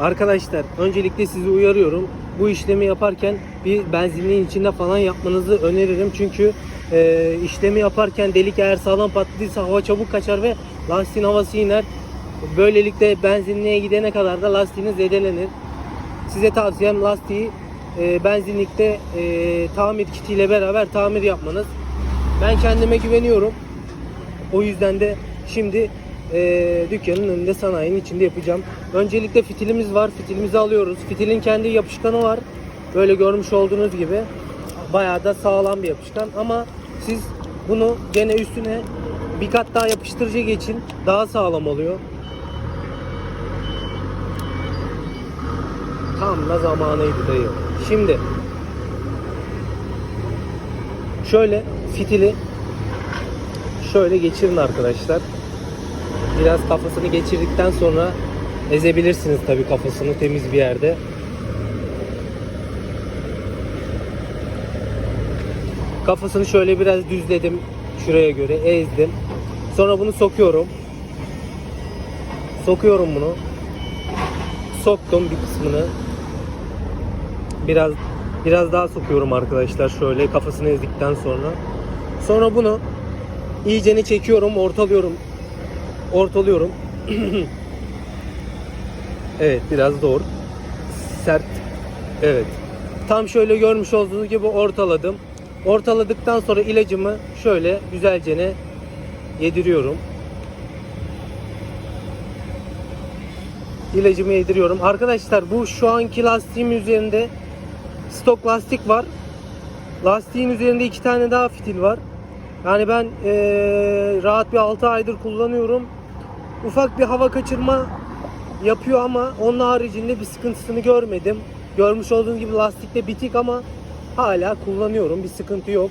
Arkadaşlar öncelikle sizi uyarıyorum. Bu işlemi yaparken bir benzinliğin içinde falan yapmanızı öneririm. Çünkü e, işlemi yaparken delik eğer sağlam patladıysa hava çabuk kaçar ve lastiğin havası iner. Böylelikle benzinliğe gidene kadar da lastiğiniz zedelenir. Size tavsiyem lastiği e, benzinlikte e, tamir kitiyle beraber tamir yapmanız. Ben kendime güveniyorum. O yüzden de şimdi e, dükkanın önünde sanayinin içinde yapacağım. Öncelikle fitilimiz var. Fitilimizi alıyoruz. Fitilin kendi yapışkanı var. Böyle görmüş olduğunuz gibi. Bayağı da sağlam bir yapışkan. Ama siz bunu gene üstüne bir kat daha yapıştırıcı geçin. Daha sağlam oluyor. Tam da zamanıydı dayı. Şimdi şöyle fitili şöyle geçirin arkadaşlar. Biraz kafasını geçirdikten sonra ezebilirsiniz tabi kafasını temiz bir yerde. Kafasını şöyle biraz düzledim şuraya göre ezdim. Sonra bunu sokuyorum. Sokuyorum bunu. Soktum bir kısmını. Biraz biraz daha sokuyorum arkadaşlar şöyle kafasını ezdikten sonra. Sonra bunu iyicene çekiyorum, ortalıyorum. Ortalıyorum. evet, biraz doğru. Sert. Evet. Tam şöyle görmüş olduğunuz gibi ortaladım. Ortaladıktan sonra ilacımı şöyle güzelce yediriyorum. İlacımı yediriyorum. Arkadaşlar bu şu anki lastiğim üzerinde stok lastik var. Lastiğin üzerinde iki tane daha fitil var. Yani ben eee, rahat bir 6 aydır kullanıyorum. Ufak bir hava kaçırma yapıyor ama onun haricinde bir sıkıntısını görmedim. Görmüş olduğunuz gibi lastikte bitik ama hala kullanıyorum. Bir sıkıntı yok.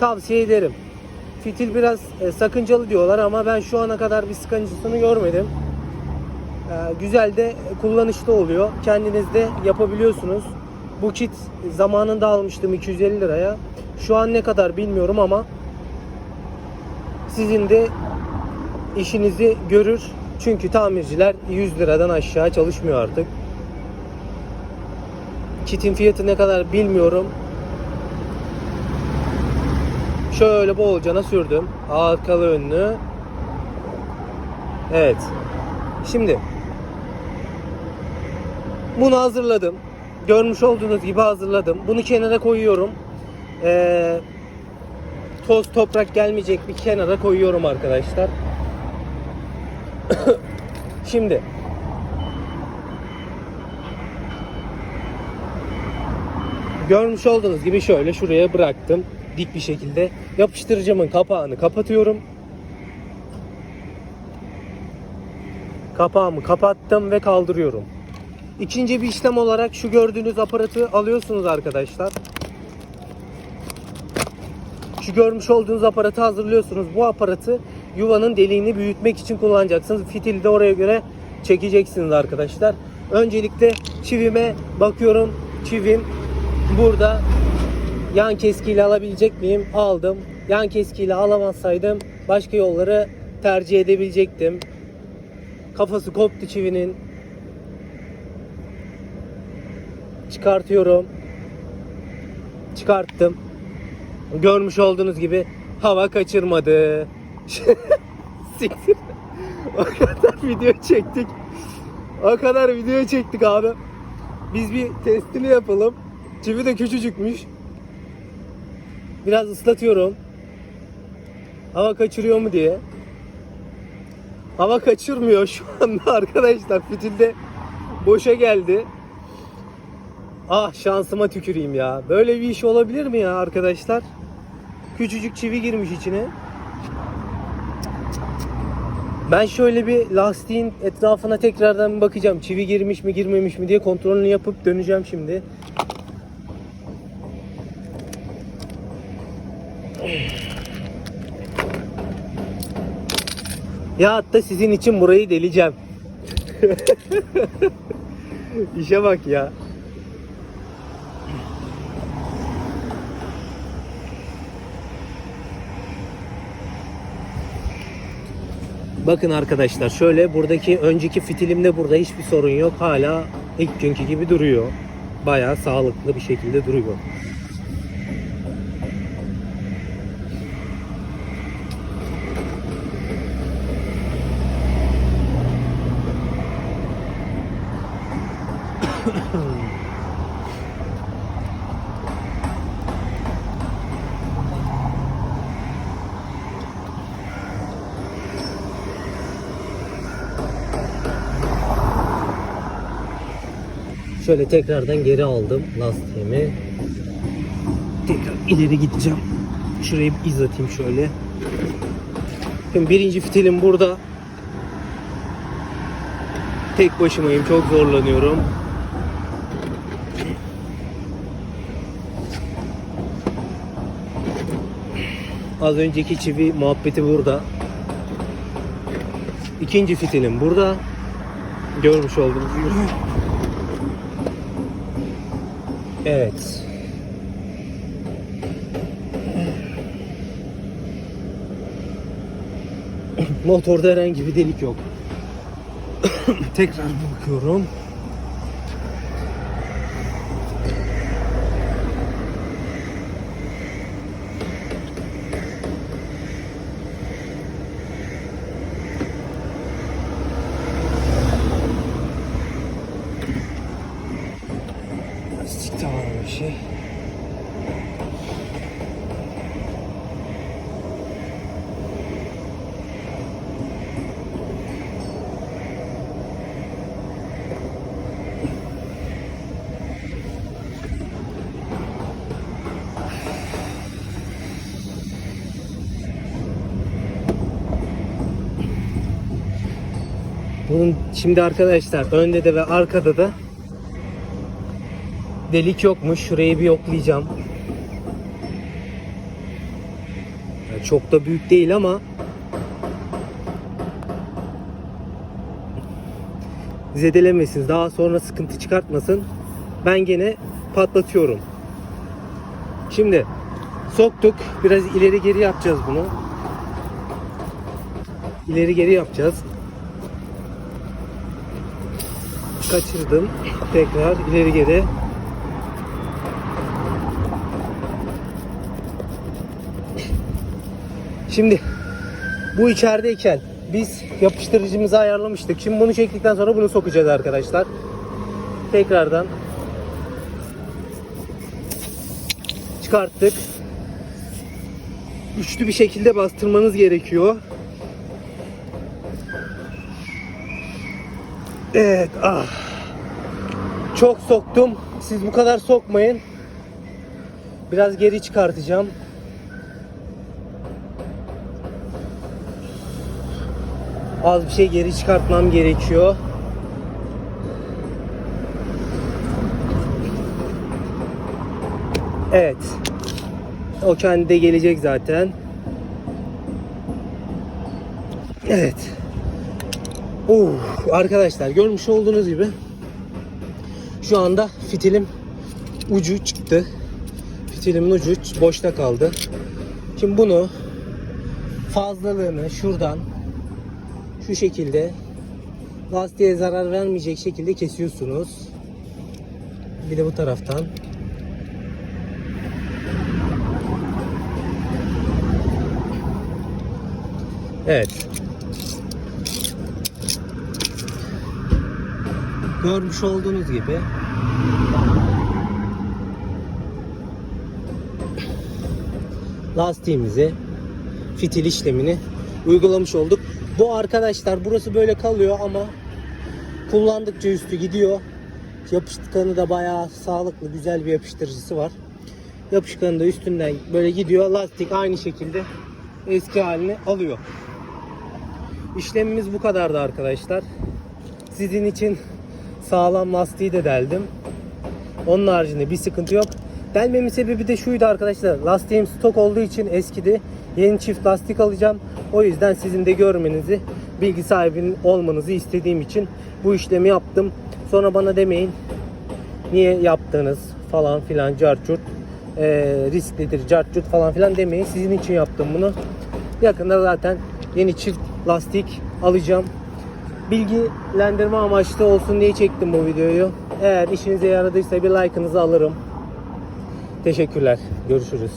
Tavsiye ederim. Fitil biraz e, sakıncalı diyorlar ama ben şu ana kadar bir sıkıntısını görmedim. E, güzel de kullanışlı oluyor. Kendiniz de yapabiliyorsunuz. Bu kit zamanında almıştım 250 liraya. Şu an ne kadar bilmiyorum ama sizin de işinizi görür. Çünkü tamirciler 100 liradan aşağı çalışmıyor artık. Kitin fiyatı ne kadar bilmiyorum. Şöyle bolcana sürdüm. Arkalı önlü. Evet. Şimdi bunu hazırladım. Görmüş olduğunuz gibi hazırladım. Bunu kenara koyuyorum. Ee, toz toprak gelmeyecek bir kenara koyuyorum arkadaşlar. Şimdi görmüş olduğunuz gibi şöyle şuraya bıraktım dik bir şekilde yapıştırıcımın kapağını kapatıyorum. Kapağımı kapattım ve kaldırıyorum. İkinci bir işlem olarak şu gördüğünüz aparatı alıyorsunuz arkadaşlar. Şu görmüş olduğunuz aparatı hazırlıyorsunuz. Bu aparatı yuvanın deliğini büyütmek için kullanacaksınız. Fitili de oraya göre çekeceksiniz arkadaşlar. Öncelikle çivime bakıyorum. Çivim burada yan keskiyle alabilecek miyim? Aldım. Yan keskiyle alamazsaydım başka yolları tercih edebilecektim. Kafası koptu çivinin. Çıkartıyorum. Çıkarttım. Görmüş olduğunuz gibi hava kaçırmadı. Siktir. o kadar video çektik. O kadar video çektik abi. Biz bir testini yapalım. Çivi de küçücükmüş. Biraz ıslatıyorum. Hava kaçırıyor mu diye. Hava kaçırmıyor şu anda arkadaşlar. Fitilde boşa geldi. Ah şansıma tüküreyim ya. Böyle bir iş olabilir mi ya arkadaşlar? Küçücük çivi girmiş içine. Ben şöyle bir lastiğin etrafına tekrardan bakacağım. Çivi girmiş mi girmemiş mi diye kontrolünü yapıp döneceğim şimdi. Ya hatta sizin için burayı deleceğim. İşe bak ya. Bakın arkadaşlar şöyle buradaki önceki fitilimde burada hiçbir sorun yok. Hala ilk günkü gibi duruyor. Bayağı sağlıklı bir şekilde duruyor. Şöyle tekrardan geri aldım lastiğimi. Tekrar ileri gideceğim. Şurayı bir iz atayım şöyle. Şimdi birinci fitilim burada. Tek başımayım. Çok zorlanıyorum. Az önceki çivi muhabbeti burada. İkinci fitilim burada. Görmüş olduğunuz gibi. Evet. Motorda herhangi bir delik yok. Tekrar bakıyorum. Lastik tamam bir şey. Bunun şimdi arkadaşlar önde de ve arkada da delik yokmuş. Şurayı bir yoklayacağım. Yani çok da büyük değil ama zedelemesin. Daha sonra sıkıntı çıkartmasın. Ben gene patlatıyorum. Şimdi soktuk. Biraz ileri geri yapacağız bunu. İleri geri yapacağız. Kaçırdım. Tekrar ileri geri. Şimdi bu içerideyken biz yapıştırıcımızı ayarlamıştık. Şimdi bunu çektikten sonra bunu sokacağız arkadaşlar. Tekrardan çıkarttık. Üçlü bir şekilde bastırmanız gerekiyor. Evet, ah. Çok soktum. Siz bu kadar sokmayın. Biraz geri çıkartacağım. Az bir şey geri çıkartmam gerekiyor. Evet. O kendi de gelecek zaten. Evet. Uh, arkadaşlar görmüş olduğunuz gibi şu anda fitilim ucu çıktı. Fitilimin ucu boşta kaldı. Şimdi bunu fazlalığını şuradan şu şekilde lastiğe zarar vermeyecek şekilde kesiyorsunuz. Bir de bu taraftan. Evet. Görmüş olduğunuz gibi lastiğimizi fitil işlemini uygulamış olduk. Bu arkadaşlar burası böyle kalıyor ama kullandıkça üstü gidiyor. Yapışkanı da bayağı sağlıklı güzel bir yapıştırıcısı var. Yapışkanı da üstünden böyle gidiyor. Lastik aynı şekilde eski halini alıyor. İşlemimiz bu kadardı arkadaşlar. Sizin için sağlam lastiği de deldim. Onun haricinde bir sıkıntı yok. Delmemin sebebi de şuydu arkadaşlar. Lastiğim stok olduğu için eskidi. Yeni çift lastik alacağım. O yüzden sizin de görmenizi, bilgi sahibinin olmanızı istediğim için bu işlemi yaptım. Sonra bana demeyin niye yaptınız falan filan carçurt e, risklidir carçurt falan filan demeyin. Sizin için yaptım bunu. Yakında zaten yeni çift lastik alacağım. Bilgilendirme amaçlı olsun diye çektim bu videoyu. Eğer işinize yaradıysa bir like'ınızı alırım. Teşekkürler. Görüşürüz.